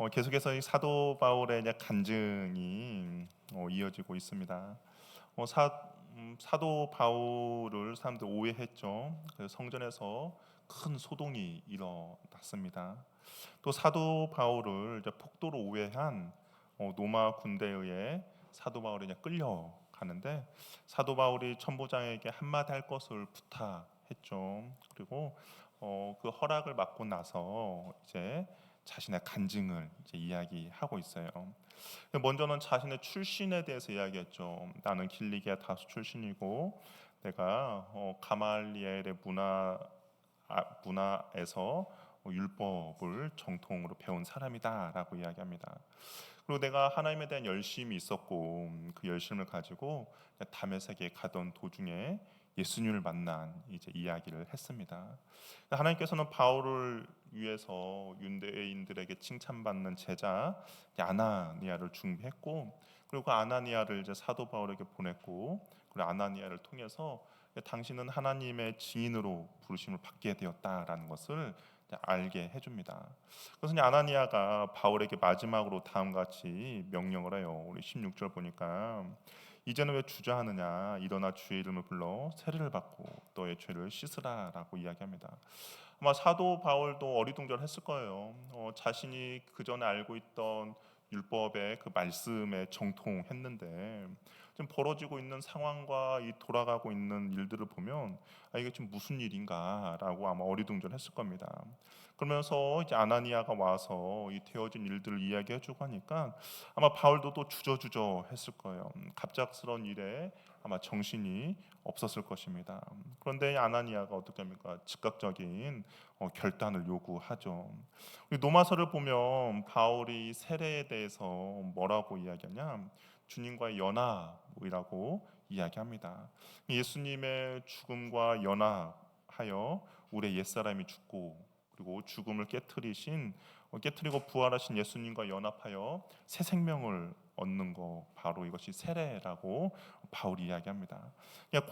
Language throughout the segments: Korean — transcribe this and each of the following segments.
어, 계속해서 이 사도 바울의 간증이 어, 이어지고 있습니다. 어, 사, 음, 사도 바울을 사람들 오해했죠. 그래서 성전에서 큰 소동이 일어났습니다. 또 사도 바울을 폭도로 오해한 어, 로마 군대에 의해 사도 바울이 끌려가는데 사도 바울이 천부장에게 한마디 할 것을 부탁했죠. 그리고 어, 그 허락을 받고 나서 이제 자신의 간증을 이야기하고 있어요. 먼저는 자신의 출신에 대해서 이야기했죠. 나는 길리기아 다수 출신이고 내가 어, 가말리엘의 문화 아, 문화에서 어, 율법을 정통으로 배운 사람이다라고 이야기합니다. 그리고 내가 하나님에 대한 열심이 있었고 음, 그 열심을 가지고 다메섹에 가던 도중에 예수님을 만난 이제 이야기를 했습니다. 하나님께서는 바울을 위해서 윤대인들에게 칭찬받는 제자 아나니아를 준비했고 그리고 그 아나니아를 이제 사도 바울에게 보냈고 그리고 아나니아를 통해서 당신은 하나님의 증인으로 부르심을 받게 되었다라는 것을 알게 해줍니다. 그래서 아나니아가 바울에게 마지막으로 다음과 같이 명령을 해요. 우리 16절 보니까 이제는 왜 주저하느냐 일어나 주의 이름을 불러 세례를 받고 너의 죄를 씻으라라고 이야기합니다. 아마 사도 바울도 어리둥절했을 거예요. 어, 자신이 그 전에 알고 있던 율법의 그 말씀에 정통했는데 지금 벌어지고 있는 상황과 이 돌아가고 있는 일들을 보면 아 이게 지금 무슨 일인가라고 아마 어리둥절했을 겁니다. 그러면서 이제 아나니아가 와서 이 되어진 일들을 이야기해주고 하니까 아마 바울도 또 주저주저 했을 거예요. 음, 갑작스런 일에 아마 정신이 없었을 것입니다. 그런데 아나니아가 어떻게 합니까? 즉각적인 어, 결단을 요구하죠. 노마서를 보면 바울이 세례에 대해서 뭐라고 이야기하냐? 주님과의 연합이라고 이야기합니다. 예수님의 죽음과 연합하여 우리의 옛사람이 죽고 그리고 죽음을 깨뜨리신 어, 깨뜨리고 부활하신 예수님과 연합하여 새 생명을 얻는 거 바로 이것이 세례라고 바울이 이야기합니다.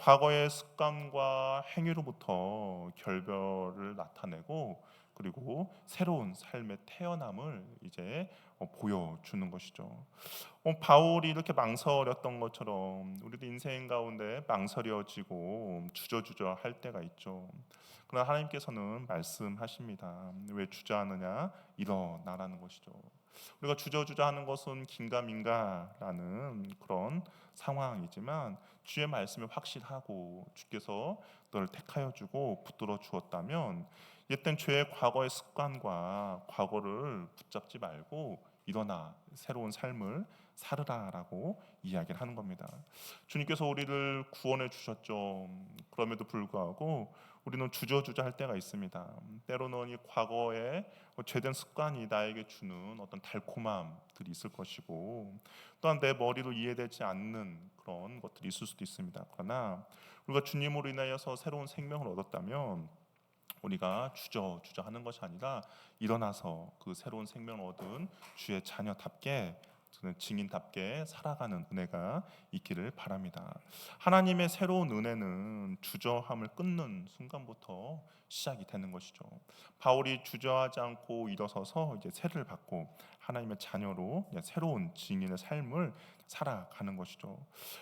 과거의 습관과 행위로부터 결별을 나타내고 그리고 새로운 삶의 태어남을 이제 어, 보여주는 것이죠. 어, 바울이 이렇게 망설였던 것처럼 우리도 인생 가운데 망설여지고 주저주저 할 때가 있죠. 그러나 하나님께서는 말씀하십니다. 왜 주저하느냐? 일어나라는 것이죠. 우리가 주저주저하는 것은 긴가민가라는 그런 상황이지만 주의 말씀이 확실하고 주께서 너를 택하여 주고 붙들어 주었다면 옛된 죄의 과거의 습관과 과거를 붙잡지 말고 일어나 새로운 삶을 살으라라고 이야기를 하는 겁니다. 주님께서 우리를 구원해 주셨죠. 그럼에도 불구하고 우리는 주저주저 할 때가 있습니다. 때로는 이 과거의 죄된 습관이 나에게 주는 어떤 달콤함들이 있을 것이고 또한 내 머리로 이해되지 않는 그런 것들이 있을 수도 있습니다. 그러나 우리가 주님으로 인하여서 새로운 생명을 얻었다면 우리가 주저 주저 하는 것이 아니라 일어나서 그 새로운 생명을 얻은 주의 자녀답게 증인답게 살아가는 은혜가 있기를 바랍니다. 하나님의 새로운 은혜는 주저함을 끊는 순간부터 시작이 되는 것이죠. 바울이 주저하지 않고 일어서서 이제 세를 받고 하나님의 자녀로 새로운 증인의 삶을 살아가는 것이죠.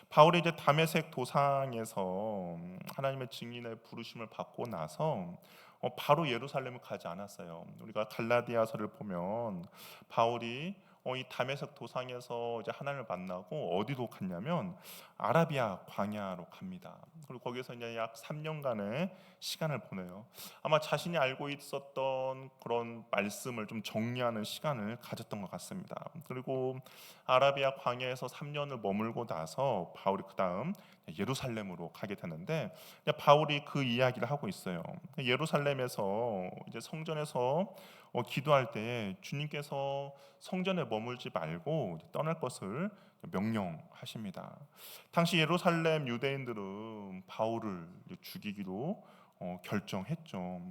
바울이 이제 담에색 도상에서 하나님의 증인의 부르심을 받고 나서 어, 바로 예루살렘을 가지 않았어요. 우리가 갈라디아서를 보면 바울이 어, 이 담에색 도상에서 이제 하나님을 만나고 어디로 갔냐면 아라비아 광야로 갑니다. 그리고 거기서 이제 약 3년간의 시간을 보내요. 아마 자신이 알고 있었던 그런 말씀을 좀 정리하는 시간을 가졌던 것 같습니다. 그리고 아라비아 광야에서 3년을 머물고 나서 바울이 그 다음 예루살렘으로 가게 되는데 바울이 그 이야기를 하고 있어요. 예루살렘에서 이제 성전에서 어, 기도할 때 주님께서 성전에 머물지 말고 떠날 것을 명령하십니다. 당시 예루살렘 유대인들은 바울을 죽이기로 어, 결정했죠.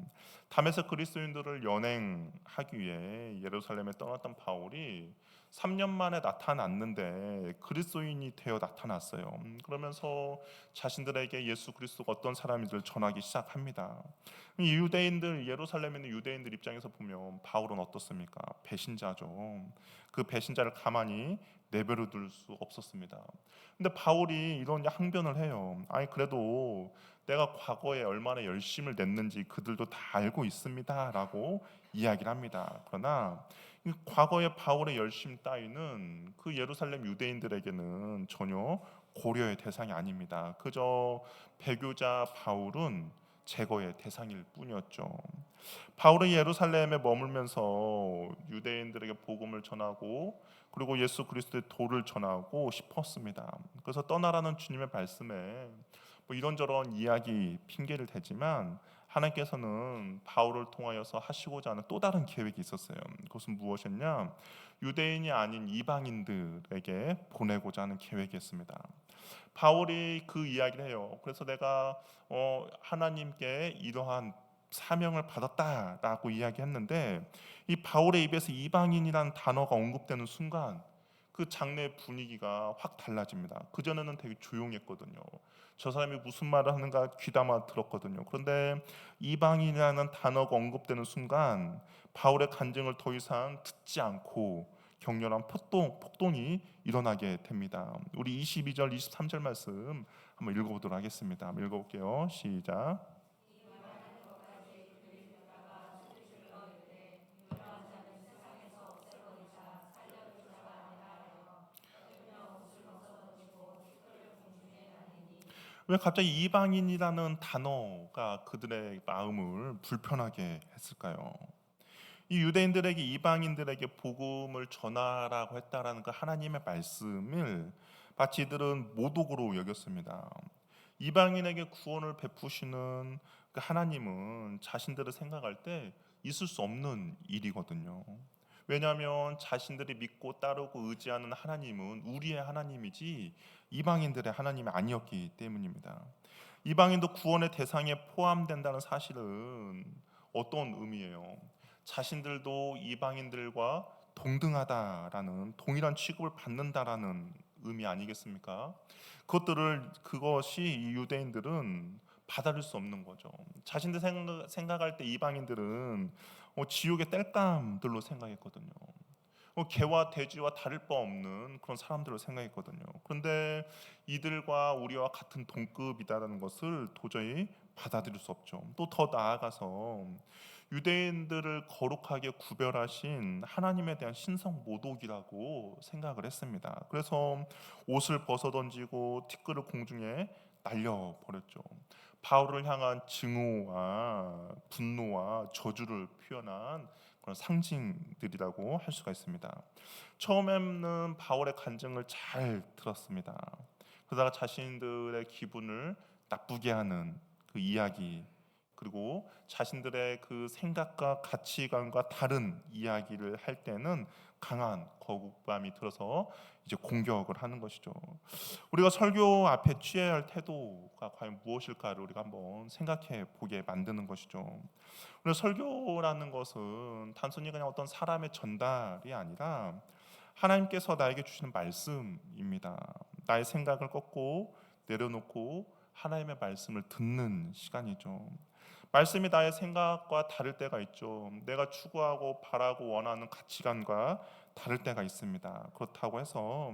담에서 그리스도인들을 연행하기 위해 예루살렘에 떠났던 바울이 3년 만에 나타났는데 그리스도인이 되어 나타났어요. 음, 그러면서 자신들에게 예수 그리스도가 어떤 사람인지를 전하기 시작합니다. 이 유대인들 예루살렘에 있는 유대인들 입장에서 보면 바울은 어떻습니까? 배신자죠. 그 배신자를 가만히 내버려 둘 수 없었습니다. 근데 바울이 이런 항변을 해요. 아니 그래도 내가 과거에 얼마나 열심을 냈는지 그들도 다 알고 있습니다라고 이야기를 합니다. 그러나 이 과거의 바울의 열심 따위는 그 예루살렘 유대인들에게는 전혀 고려의 대상이 아닙니다. 그저 배교자 바울은 제거의 대상일 뿐이었죠. 바울은 예루살렘에 머물면서 유대인들에게 복음을 전하고 그리고 예수 그리스도의 도를 전하고 싶었습니다. 그래서 떠나라는 주님의 말씀에 뭐 이런저런 이야기 핑계를 대지만 하나님께서는 바울을 통하여서 하시고자 하는 또 다른 계획이 있었어요. 그것은 무엇이었냐? 유대인이 아닌 이방인들에게 보내고자 하는 계획이었습니다. 바울이 그 이야기를 해요. 그래서 내가 어, 하나님께 이러한 사명을 받았다라고 이야기했는데 이 바울의 입에서 이방인이라는 단어가 언급되는 순간 그 장례 분위기가 확 달라집니다. 그 전에는 되게 조용했거든요. 저 사람이 무슨 말을 하는가 귀담아 들었거든요. 그런데 이방인이라는 단어가 언급되는 순간 바울의 간증을 더 이상 듣지 않고 격렬한 폭동, 폭동이 일어나게 됩니다. 우리 22절, 23절 말씀 한번 읽어보도록 하겠습니다. 한번 읽어볼게요. 시작. 왜 갑자기 이방인이라는 단어가 그들의 마음을 불편하게 했을까요? 이 유대인들에게 이방인들에게 복음을 전하라고 했다라는 그 하나님의 말씀을 마치 이들은 모독으로 여겼습니다. 이방인에게 구원을 베푸시는 그 하나님은 자신들을 생각할 때 있을 수 없는 일이거든요. 왜냐하면 자신들이 믿고 따르고 의지하는 하나님은 우리의 하나님이지 이방인들의 하나님이 아니었기 때문입니다. 이방인도 구원의 대상에 포함된다는 사실은 어떤 의미예요? 자신들도 이방인들과 동등하다라는 동일한 취급을 받는다라는 의미 아니겠습니까? 그것들을 그것이 유대인들은 받아들일 수 없는 거죠. 자신들 생각, 할때 이방인들은 어, 지옥의 땔감들로 생각했거든요. 어, 개와 돼지와 다를 바 없는 그런 사람들을 생각했거든요. 그런데 이들과 우리와 같은 동급이다라는 것을 도저히 받아들일 수 없죠. 또 더 나아가서 유대인들을 거룩하게 구별하신 하나님에 대한 신성 모독이라고 생각을 했습니다. 그래서 옷을 벗어 던지고 티끌을 공중에 날려 버렸죠. 바울을 향한 증오와 분노와 저주를 표현한 그런 상징들이라고 할 수가 있습니다. 처음에는 바울의 간증을 잘 들었습니다. 그러다가 자신들의 기분을 나쁘게 하는 그 이야기 그리고 자신들의 그 생각과 가치관과 다른 이야기를 할 때는 강한 거부감이 들어서 이제 공격을 하는 것이죠. 우리가 설교 앞에 취해야 할 태도가 과연 무엇일까를 우리가 한번 생각해 보게 만드는 것이죠. 우리 설교라는 것은 단순히 그냥 어떤 사람의 전달이 아니라 하나님께서 나에게 주시는 말씀입니다. 나의 생각을 꺾고 내려놓고 하나님의 말씀을 듣는 시간이죠. 말씀이 나의 생각과 다를 때가 있죠. 내가 추구하고 바라고 원하는 가치관과 다를 때가 있습니다. 그렇다고 해서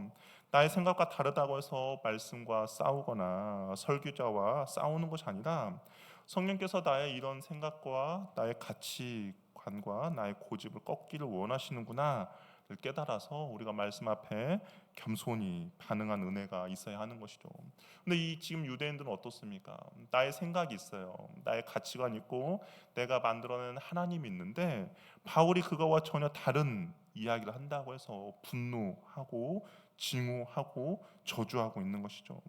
나의 생각과 다르다고 해서 말씀과 싸우거나 설교자와 싸우는 것이 아니라 성령께서 나의 이런 생각과 나의 가치관과 나의 고집을 꺾기를 원하시는구나 깨달아서 우리가 말씀 앞에 겸손히 반응한 은혜가 있어야 하는 것이죠. 근데 이 지금 유대인들은 어떻습니까? 나의 생각이 있어요. 나의 가치관 있고 내가 만들어낸 하나님이 있는데 바울이 그거와 전혀 다른 이야기를 한다고 해서 분노하고 증오하고 저주하고 있는 것이죠.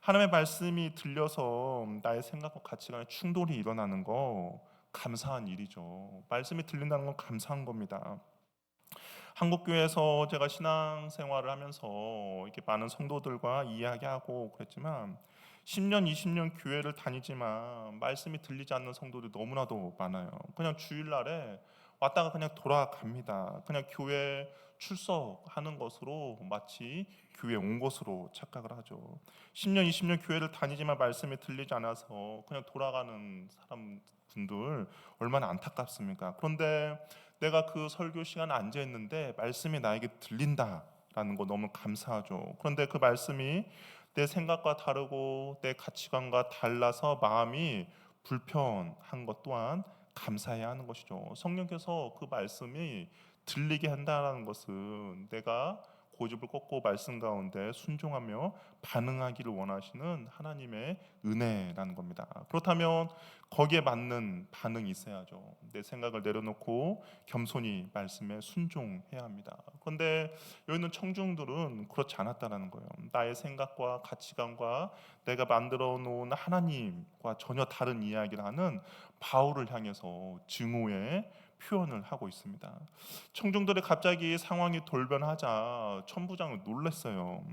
하나님의 말씀이 들려서 나의 생각과 가치관에 충돌이 일어나는 거 감사한 일이죠. 말씀이 들린다는 건 감사한 겁니다. 한국 교회에서 제가 신앙 생활을 하면서 이렇게 많은 성도들과 이야기하고 그랬지만 10년, 20년 교회를 다니지만 말씀이 들리지 않는 성도들이 너무나도 많아요. 그냥 주일날에 왔다가 그냥 돌아갑니다. 그냥 교회 출석하는 것으로 마치 교회 온 것으로 착각을 하죠. 10년, 20년 교회를 다니지만 말씀이 들리지 않아서 그냥 돌아가는 사람 분들 얼마나 안타깝습니까? 그런데 내가 그 설교 시간에 앉아 있는데 말씀이 나에게 들린다라는 거 너무 감사하죠. 그런데 그 말씀이 내 생각과 다르고 내 가치관과 달라서 마음이 불편한 것 또한 감사해야 하는 것이죠. 성령께서 그 말씀이 들리게 한다는 것은 내가 고집을 꺾고 말씀 가운데 순종하며 반응하기를 원하시는 하나님의 은혜라는 겁니다. 그렇다면 거기에 맞는 반응이 있어야죠. 내 생각을 내려놓고 겸손히 말씀에 순종해야 합니다. 그런데 여기 있는 청중들은 그렇지 않았다는 거예요. 나의 생각과 가치관과 내가 만들어 놓은 하나님과 전혀 다른 이야기를 하는 바울을 향해서 증오의 표현을 하고 있습니다. 청중들이 갑자기 상황이 돌변하자 천부장은 놀랐어요.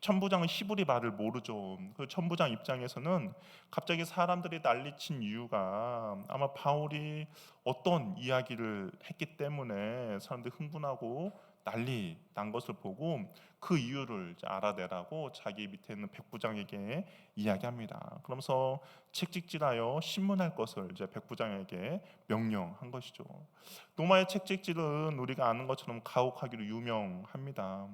천부장은 히브리 말을 모르죠. 그 천부장 입장에서는 갑자기 사람들이 난리친 이유가 아마 바울이 어떤 이야기를 했기 때문에 사람들이 흥분하고 난리 난 것을 보고 그 이유를 알아내라고 자기 밑에 있는 백부장에게 이야기합니다. 그러면서 책찍질하여 신문할 것을 이제 백부장에게 명령한 것이죠. 노마의 책찍질은 우리가 아는 것처럼 가혹하기로 유명합니다.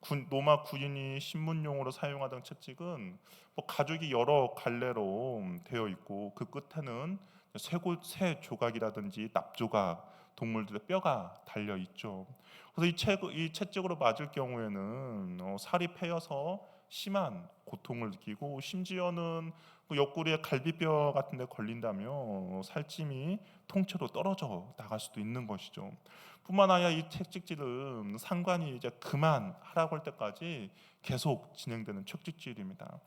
군, 노마 군인이 신문용으로 사용하던 채찍은 뭐 가죽이 여러 갈래로 되어 있고 그 끝에는 쇠고, 쇠 조각이라든지 납 조각 동물들의 뼈가 달려 있죠. 그래서 이, 채, 이 채찍으로 맞을 경우에는 어, 살이 패여서 심한 고통을 느끼고 심지어는 뭐 옆구리에 갈비뼈 같은 데 걸린다면 어, 살찜이 통째로 떨어져 나갈 수도 있는 것이죠. 뿐만 아니라 이 채찍질은 상관이 이제 그만하라고 할 때까지 계속 진행되는 채찍질입니다.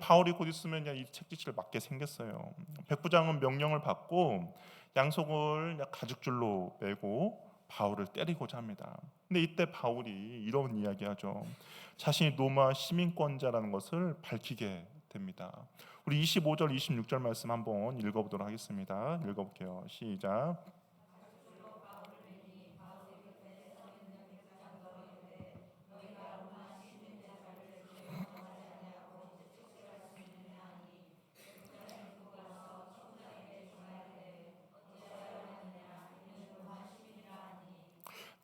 바울이 곧 있으면 이 채찍질을 맞게 생겼어요. 백부장은 명령을 받고 양속을 가죽줄로 매고 바울을 때리고자 합니다. 근데 이때 바울이 이런 이야기하죠. 자신이 로마 시민권자라는 것을 밝히게 됩니다. 우리 25절 26절 말씀 한번 읽어보도록 하겠습니다. 읽어볼게요. 시작.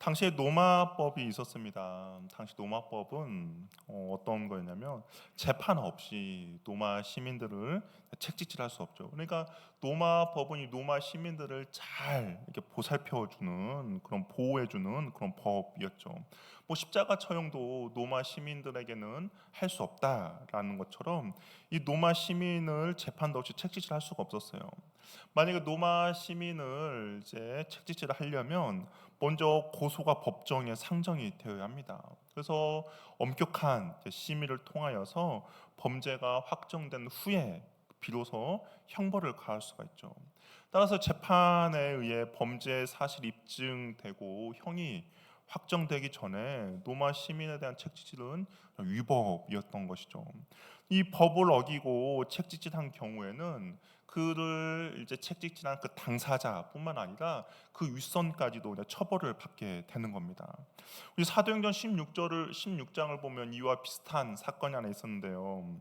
당시에 노마법이 있었습니다. 당시 노마법은 어, 떤 거였냐면 재판 없이 노마 시민들을 책찍질할 수 없죠. 그러니까 노마법은 이 노마 시민들을 잘 이렇게 보살펴주는 그런 보호해주는 그런 법이었죠. 뭐 십자가 처형도 노마 시민들에게는 할 수 없다라는 것처럼 이 노마 시민을 재판도 없이 책찍질할 수가 없었어요. 만약에 노마 시민을 이제 책찍질을 하려면 먼저 고소가 법정에 상정이 되어야 합니다. 그래서 엄격한 심의를 통하여서 범죄가 확정된 후에 비로소 형벌을 가할 수가 있죠. 따라서 재판에 의해 범죄 사실 입증되고 형이 확정되기 전에 노마 시민에 대한 책지질은 위법이었던 것이죠. 이 법을 어기고 책지질한 경우에는 그를 이제 책찍질한 그 당사자뿐만 아니라 그 윗선까지도 처벌을 받게 되는 겁니다. 우리 사도행전 16절을 16장을 보면 이와 비슷한 사건이 하나 있었는데요.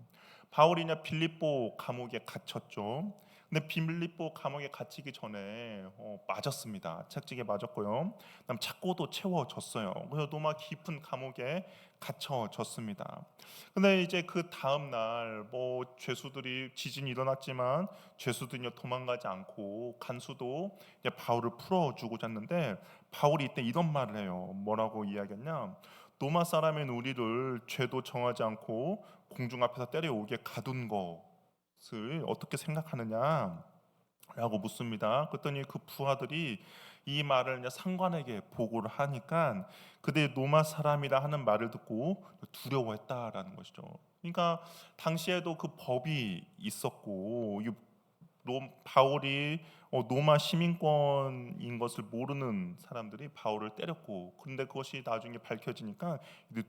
바울이냐 빌립보 감옥에 갇혔죠. 근데 빌립보 감옥에 갇히기 전에 어, 맞았습니다. 책찍에 맞았고요. 그다음 착고도 채워졌어요. 그래서 노마 깊은 감옥에 갇혀졌습니다. 근데 이제 그 다음 날 뭐 죄수들이 지진이 일어났지만 죄수들이 도망가지 않고 간수도 이제 바울을 풀어주고자 했는데 바울이 이때 이런 말을 해요. 뭐라고 이야기했냐? 노마 사람인 우리를 죄도 정하지 않고 공중 앞에서 때려오게 가둔 것을 어떻게 생각하느냐? 라고 묻습니다. 그랬더니 그 부하들이 이 말을 상관에게 보고를 하니까 그들이 노마 사람이라 하는 말을 듣고 두려워했다라는 것이죠. 그러니까 당시에도 그 법이 있었고 롬 바울이 어, 로마 시민권인 것을 모르는 사람들이 바울을 때렸고 근데 그것이 나중에 밝혀지니까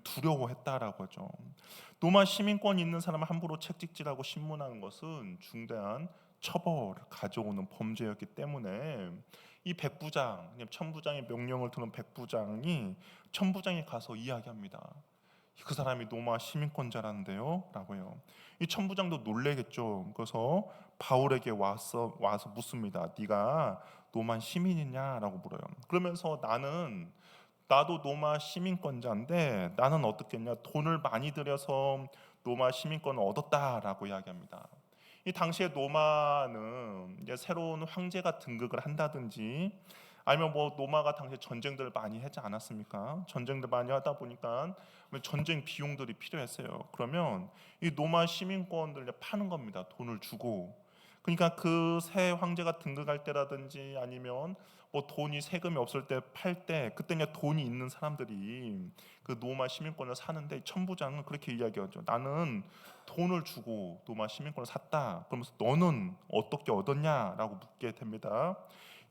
두려워했다라고 하죠. 로마 시민권 있는 사람을 함부로 책찍질하고 신문하는 것은 중대한 처벌을 가져오는 범죄였기 때문에 이 백부장, 천부장의 명령을 듣는 백부장이 천부장에 가서 이야기합니다. 그 사람이 로마 시민권자라는데요, 라고요. 이 천부장도 놀래겠죠. 그래서 바울에게 와서 와서 묻습니다. 네가 로마 시민이냐라고 물어요. 그러면서 나는 나도 로마 시민권자인데 나는 어떻겠냐? 돈을 많이 들여서 로마 시민권을 얻었다라고 이야기합니다. 이 당시에 로마는 이제 새로운 황제가 등극을 한다든지 아니면 뭐 로마가 당시에 전쟁들을 많이 하지 않았습니까? 전쟁들 많이 하다 보니까 전쟁 비용들이 필요했어요. 그러면 이 로마 시민권들 파는 겁니다. 돈을 주고. 그러니까 그 새 황제가 등극할 때라든지 아니면 뭐 돈이 세금이 없을 때 팔 때 그때 그냥 돈이 있는 사람들이 그 로마 시민권을 사는데 천부장은 그렇게 이야기하죠. 나는 돈을 주고 로마 시민권을 샀다. 그러면서 너는 어떻게 얻었냐라고 묻게 됩니다.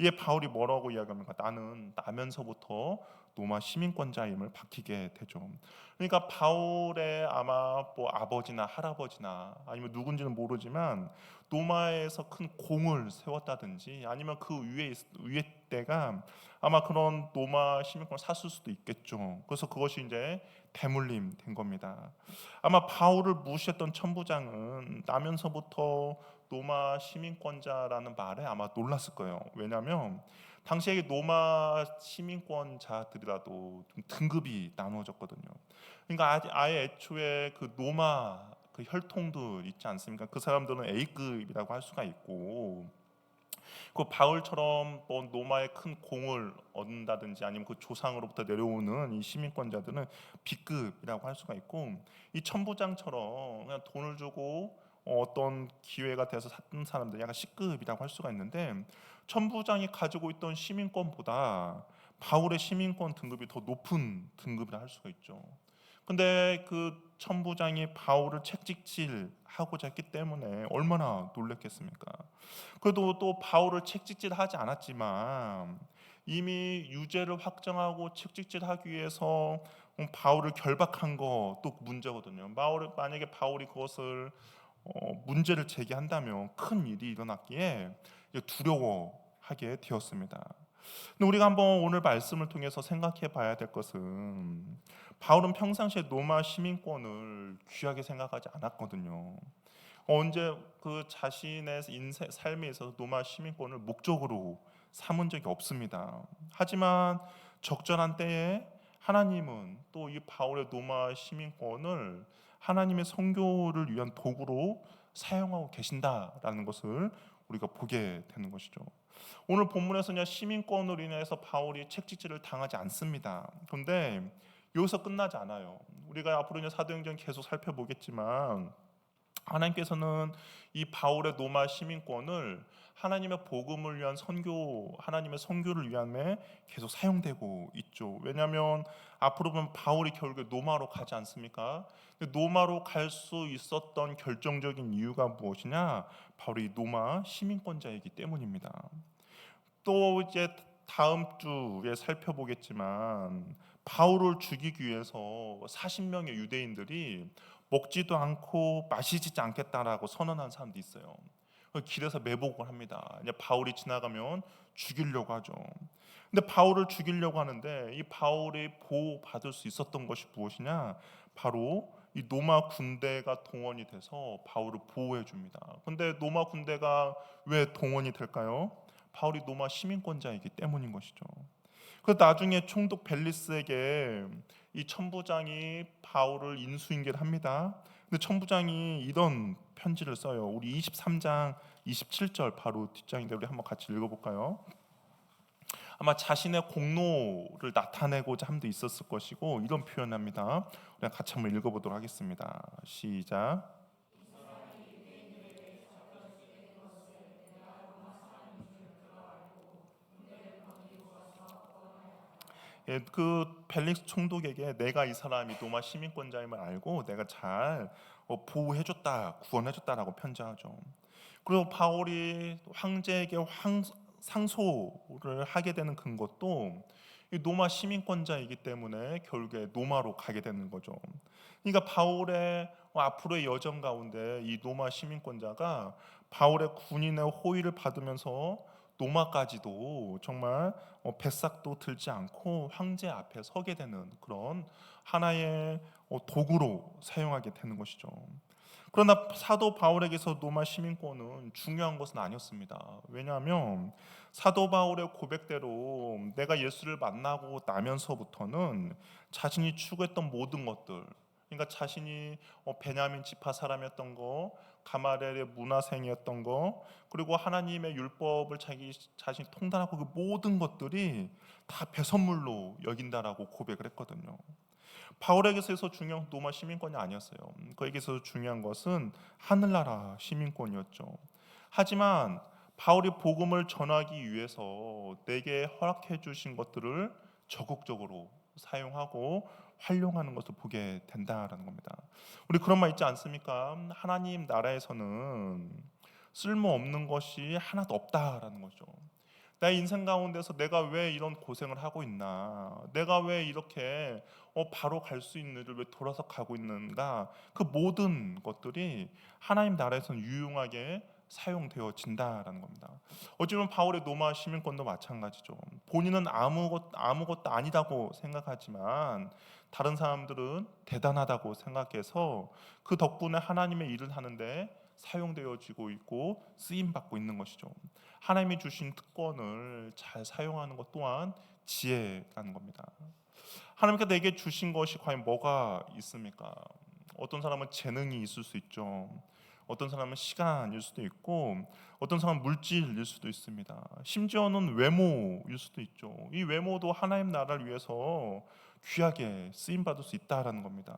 이에 바울이 뭐라고 이야기합니까? 나는 나면서부터 로마 시민권자임을 밝히게 되죠. 그러니까 바울의 아마 뭐 아버지나 할아버지나 아니면 누군지는 모르지만 로마에서 큰 공을 세웠다든지 아니면 그 위에 위에 때가 아마 그런 로마 시민권을 샀을 수도 있겠죠. 그래서 그것이 이제 대물림 된 겁니다. 아마 바울을 무시했던 천부장은 나면서부터 로마 시민권자라는 말에 아마 놀랐을 거예요. 왜냐하면 당시에 로마 시민권자들이라도 좀 등급이 나누어졌거든요. 그러니까 아예 애초에 그 로마 그 혈통도 있지 않습니까? 그 사람들은 A급이라고 할 수가 있고 그 바울처럼 뭐 로마의 큰 공을 얻는다든지 아니면 그 조상으로부터 내려오는 이 시민권자들은 B급이라고 할 수가 있고 이 천부장처럼 그냥 돈을 주고 어떤 기회가 돼서 샀던 사람들 약간 C급이라고 할 수가 있는데 천부장이 가지고 있던 시민권보다 바울의 시민권 등급이 더 높은 등급이라 할 수가 있죠. 근데 그 천부장이 바울을 책찍질하고자 했기 때문에 얼마나 놀랬겠습니까? 그래도 또 바울을 책찍질하지 않았지만 이미 유죄를 확정하고 책찍질하기 위해서 바울을 결박한 것도 문제거든요. 바울 만약에 바울이 그것을 어, 문제를 제기한다면 큰 일이 일어났기에 두려워하게 되었습니다. 근데 우리가 한번 오늘 말씀을 통해서 생각해 봐야 될 것은 바울은 평상시에 로마 시민권을 귀하게 생각하지 않았거든요. 언제 그 자신의 인생 삶에 있어서 로마 시민권을 목적으로 삼은 적이 없습니다. 하지만 적절한 때에 하나님은 또 이 바울의 로마 시민권을 하나님의 성교를 위한 도구로 사용하고 계신다라는 것을 우리가 보게 되는 것이죠. 오늘 본문에서는 시민권으로 인해서 바울이 책찍질을 당하지 않습니다. 그런데 여기서 끝나지 않아요. 우리가 앞으로 사도행전 계속 살펴보겠지만 하나님께서는 이 바울의 노마 시민권을 하나님의 복음을 위한 선교, 하나님의 선교를 위함에 계속 사용되고 있죠. 왜냐하면 앞으로 보면 바울이 결국에 노마로 가지 않습니까? 노마로 갈 수 있었던 결정적인 이유가 무엇이냐? 바로 이 노마 시민권자이기 때문입니다. 또 이제 다음 주에 살펴보겠지만 바울을 죽이기 위해서 40명의 유대인들이 먹지도 않고 마시지 않겠다라고 선언한 사람도 있어요. 길에서 매복을 합니다. 이제 바울이 지나가면 죽이려고 하죠. 근데 바울을 죽이려고 하는데 이 바울이 보호 받을 수 있었던 것이 무엇이냐? 바로 이 로마 군대가 동원이 돼서 바울을 보호해 줍니다. 근데 로마 군대가 왜 동원이 될까요? 바울이 로마 시민권자이기 때문인 것이죠. 그 나중에 총독 벨리스에게 이 천부장이 바울을 인수인계를 합니다. 근데 천부장이 이런 편지를 써요. 우리 23장 27절 바로 뒷장인데 우리 한번 같이 읽어볼까요? 아마 자신의 공로를 나타내고자 함도 있었을 것이고 이런 표현합니다. 우리 같이 한번 읽어보도록 하겠습니다. 시작. 예, 그 벨릭스 총독에게 내가 이 사람이 로마 시민권자임을 알고 내가 잘 어, 보호해줬다, 구원해줬다라고 편지하죠. 그리고 바울이 황제에게 황, 상소를 하게 되는 근것도 이 노마 시민권자이기 때문에 결국에 노마로 가게 되는 거죠. 그러니까 바울의 앞으로의 여정 가운데 이 노마 시민권자가 바울의 군인의 호의를 받으면서 노마까지도 정말 어, 뱃삭도 들지 않고 황제 앞에 서게 되는 그런 하나의 어, 도구로 사용하게 되는 것이죠. 그러나 사도 바울에게서 노마 시민권은 중요한 것은 아니었습니다. 왜냐하면 사도 바울의 고백대로 내가 예수를 만나고 나면서부터는 자신이 추구했던 모든 것들, 그러니까 자신이 어, 베냐민 지파 사람이었던 거, 가마렐의 문화생이었던 거, 그리고 하나님의 율법을 자기 자신이 통달하고 그 모든 것들이 다 배선물로 여긴다라고 고백을 했거든요. 바울에게서 중요한 노마 시민권이 아니었어요. 그에게서 중요한 것은 하늘나라 시민권이었죠. 하지만 바울이 복음을 전하기 위해서 내게 허락해 주신 것들을 적극적으로 사용하고 활용하는 것을 보게 된다라는 겁니다. 우리 그런 말 있지 않습니까? 하나님 나라에서는 쓸모 없는 것이 하나도 없다라는 거죠. 내 인생 가운데서 내가 왜 이런 고생을 하고 있나? 내가 왜 이렇게 어, 바로 갈 수 있는 일을 왜 돌아서 가고 있는가? 그 모든 것들이 하나님 나라에서는 유용하게 사용되어진다라는 겁니다. 어찌보면 바울의 노마 시민권도 마찬가지죠. 본인은 아무것 아무것도 아니다고 생각하지만 다른 사람들은 대단하다고 생각해서 그 덕분에 하나님의 일을 하는데 사용되어지고 있고 쓰임 받고 있는 것이죠. 하나님이 주신 특권을 잘 사용하는 것 또한 지혜라는 겁니다. 하나님께 내게 주신 것이 과연 뭐가 있습니까? 어떤 사람은 재능이 있을 수 있죠. 어떤 사람은 시간일 수도 있고 어떤 사람은 물질일 수도 있습니다. 심지어는 외모일 수도 있죠. 이 외모도 하나님 나라를 위해서 귀하게 쓰임 받을 수 있다라는 겁니다.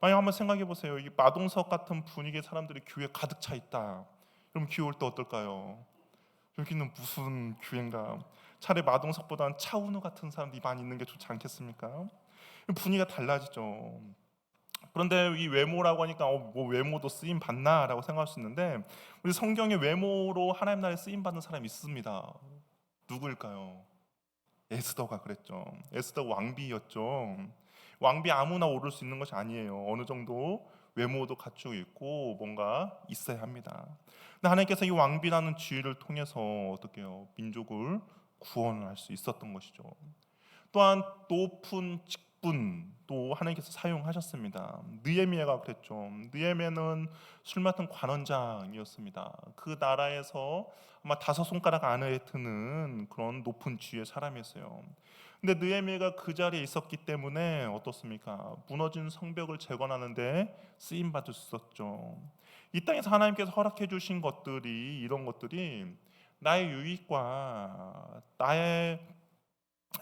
만약 한번 생각해 보세요. 이 마동석 같은 분위기의 사람들이 교회 가득 차 있다. 그럼 교회 올때 어떨까요? 여기는 무슨 교회인가? 차라리 마동석보다는 차은우 같은 사람들이 많이 있는 게 좋지 않겠습니까? 분위기가 달라지죠. 그런데 이 외모라고 하니까 어, 뭐 외모도 쓰임 받나라고 생각할 수 있는데 우리 성경에 외모로 하나님 나라에 쓰임 받는 사람이 있습니다. 누구일까요? 에스더가 그랬죠. 에스더 왕비였죠. 왕비 아무나 오를 수 있는 것이 아니에요. 어느 정도 외모도 갖추고 있고 뭔가 있어야 합니다. 근데 하나님께서 이 왕비라는 지위를 통해서 어떻게요? 민족을 구원을 할수 있었던 것이죠. 또한 높은 직분도 하나님께서 사용하셨습니다. 느헤미야가 그랬죠. 느헤미야는 술 맡은 관원장이었습니다. 그 나라에서 아마 다섯 손가락 안에 드는 그런 높은 지위의 사람이었어요. 근데 느헤미야가 그 자리에 있었기 때문에 어떻습니까? 무너진 성벽을 재건하는데 쓰임 받을 수 있었죠. 이 땅에서 하나님께서 허락해 주신 것들이 이런 것들이 나의 유익과 나의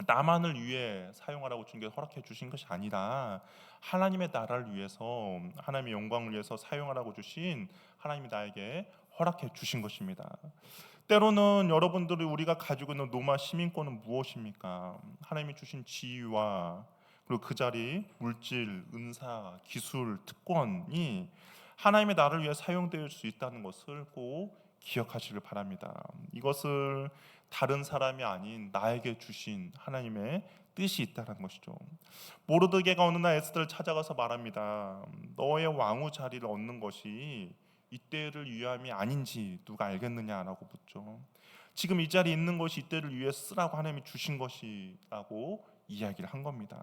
나만을 위해 사용하라고 준게 허락해 주신 것이 아니라 하나님의 나라를 위해서 하나님의 영광을 위해서 사용하라고 주신 하나님이 나에게 허락해 주신 것입니다. 때로는 여러분들이 우리가 가지고 있는 노마 시민권은 무엇입니까? 하나님이 주신 지위와 그리고 그 자리 물질, 은사, 기술, 특권이 하나님의 나를 위해 사용될 수 있다는 것을 꼭 기억하시길 바랍니다. 이것을 다른 사람이 아닌 나에게 주신 하나님의 뜻이 있다는 것이죠. 모르드게가 어느 날 에스더를 찾아가서 말합니다. 너의 왕후 자리를 얻는 것이 이때를 위함이 아닌지 누가 알겠느냐라고 묻죠. 지금 이 자리에 있는 것이 이때를 위해 쓰라고 하나님이 주신 것이라고 이야기를 한 겁니다.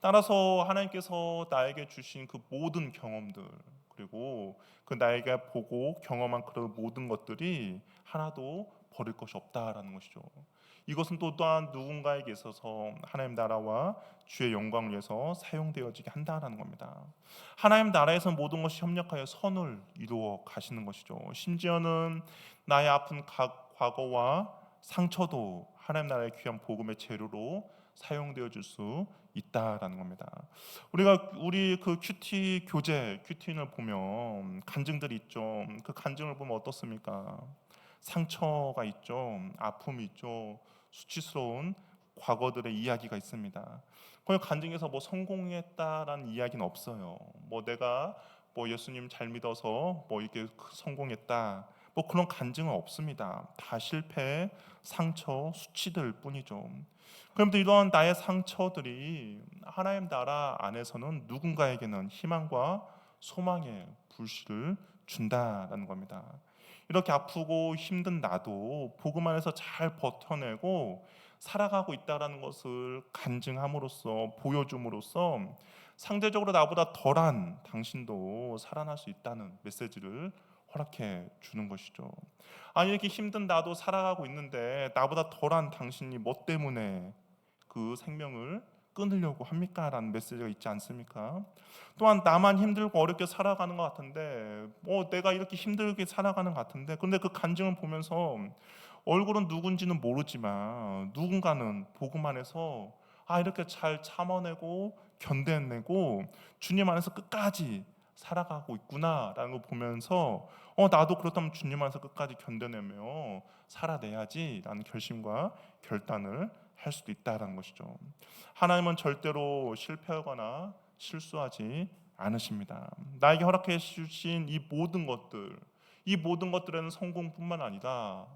따라서 하나님께서 나에게 주신 그 모든 경험들 그리고 그 나에게 보고 경험한 그런 모든 것들이 하나도 버릴 것이 없다라는 것이죠. 이것은 또 또한 누군가에게 있어서 하나님 나라와 주의 영광을 위해서 사용되어지게 한다라는 겁니다. 하나님 나라에서 모든 것이 협력하여 선을 이루어 가시는 것이죠. 심지어는 나의 아픈 과거와 상처도 하나님 나라의 귀한 복음의 재료로 사용되어 줄 수 있다라는 겁니다. 우리가 우리 그 큐티 교재 큐티를 보면 간증들이 있죠. 그 간증을 보면 어떻습니까? 상처가 있죠. 아픔이 있죠. 수치스러운 과거들의 이야기가 있습니다. 그 간증에서 뭐 성공했다라는 이야기는 없어요. 뭐 내가 뭐 예수님 잘 믿어서 뭐 이렇게 성공했다. 뭐뭐 그런 간증은 없습니다. 다 실패, 상처, 수치들 뿐이죠. 그런데 이러한 나의 상처들이 하나님 나라 안에서는 누군가에게는 희망과 소망의 불씨를 준다라는 겁니다. 이렇게 아프고 힘든 나도 복음 안에서 잘 버텨내고 살아가고 있다라는 것을 간증함으로써 보여줌으로써 상대적으로 나보다 덜한 당신도 살아날 수 있다는 메시지를 허락해 주는 것이죠. 아니 이렇게 힘든 나도 살아가고 있는데 나보다 덜한 당신이 뭐 때문에 그 생명을 끊으려고 합니까? 라는 메시지가 있지 않습니까? 또한 나만 힘들고 어렵게 살아가는 것 같은데 뭐 내가 이렇게 힘들게 살아가는 것 같은데 근데 그 간증을 보면서 얼굴은 누군지는 모르지만 누군가는 복음 안에서 아 이렇게 잘 참아내고 견뎌내고 주님 안에서 끝까지 살아가고 있구나라는 걸 보면서 어 나도 그렇다면 주님 안에서 끝까지 견뎌내며 살아내야지라는 결심과 결단을 할 수도 있다라는 것이죠. 하나님은 절대로 실패하거나 실수하지 않으십니다. 나에게 허락해 주신 이 모든 것들, 이 모든 것들에는 성공뿐만 아니라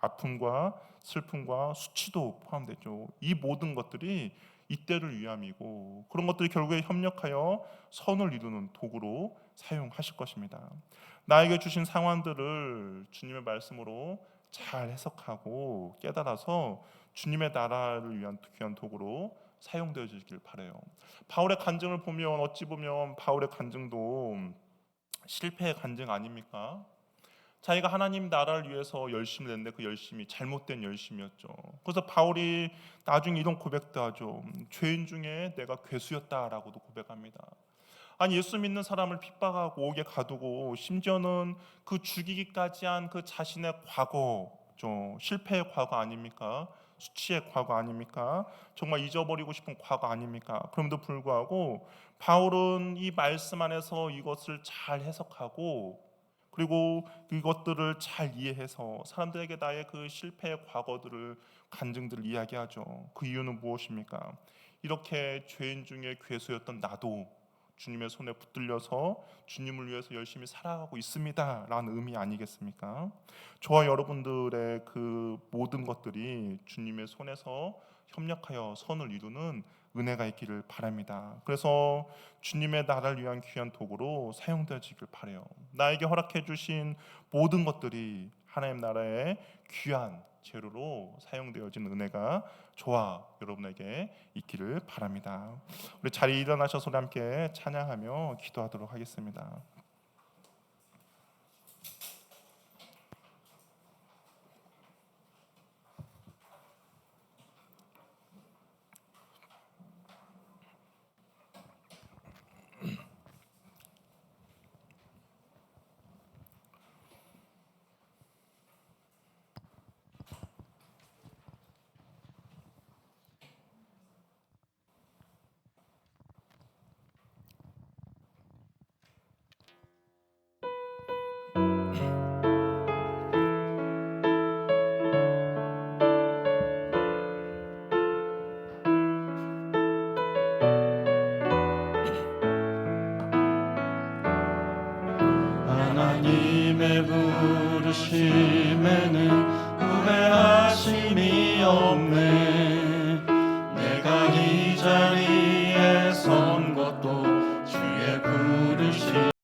아픔과 슬픔과 수치도 포함되죠. 이 모든 것들이 이때를 위함이고 그런 것들이 결국에 협력하여 선을 이루는 도구로 사용하실 것입니다. 나에게 주신 상황들을 주님의 말씀으로 잘 해석하고 깨달아서 주님의 나라를 위한 귀한 도구로 사용되어지길 바래요. 바울의 간증을 보면 어찌 보면 바울의 간증도 실패의 간증 아닙니까? 자기가 하나님 나라를 위해서 열심을 냈는데 그 열심이 잘못된 열심이었죠. 그래서 바울이 나중에 이런 고백도 하죠. 죄인 중에 내가 괴수였다라고도 고백합니다. 아니 예수 믿는 사람을 핍박하고 옥에 가두고 심지어는 그 죽이기까지 한 그 자신의 과거죠. 실패의 과거 아닙니까? 수치의 과거 아닙니까? 정말 잊어버리고 싶은 과거 아닙니까? 그럼에도 불구하고 바울은 이 말씀 안에서 이것을 잘 해석하고 그리고 이것들을 잘 이해해서 사람들에게 나의 그 실패의 과거들을 간증들을 이야기하죠. 그 이유는 무엇입니까? 이렇게 죄인 중에 괴수였던 나도 주님의 손에 붙들려서 주님을 위해서 열심히 살아가고 있습니다라는 의미 아니겠습니까? 저와 여러분들의 그 모든 것들이 주님의 손에서 협력하여 선을 이루는 은혜가 있기를 바랍니다. 그래서 주님의 나라를 위한 귀한 도구로 사용되어지길 바래요. 나에게 허락해 주신 모든 것들이 하나님 나라의 귀한 재료로 사용되어진 은혜가 저와 여러분에게 있기를 바랍니다. 우리 자리 일어나셔서 함께 찬양하며 기도하도록 하겠습니다. 부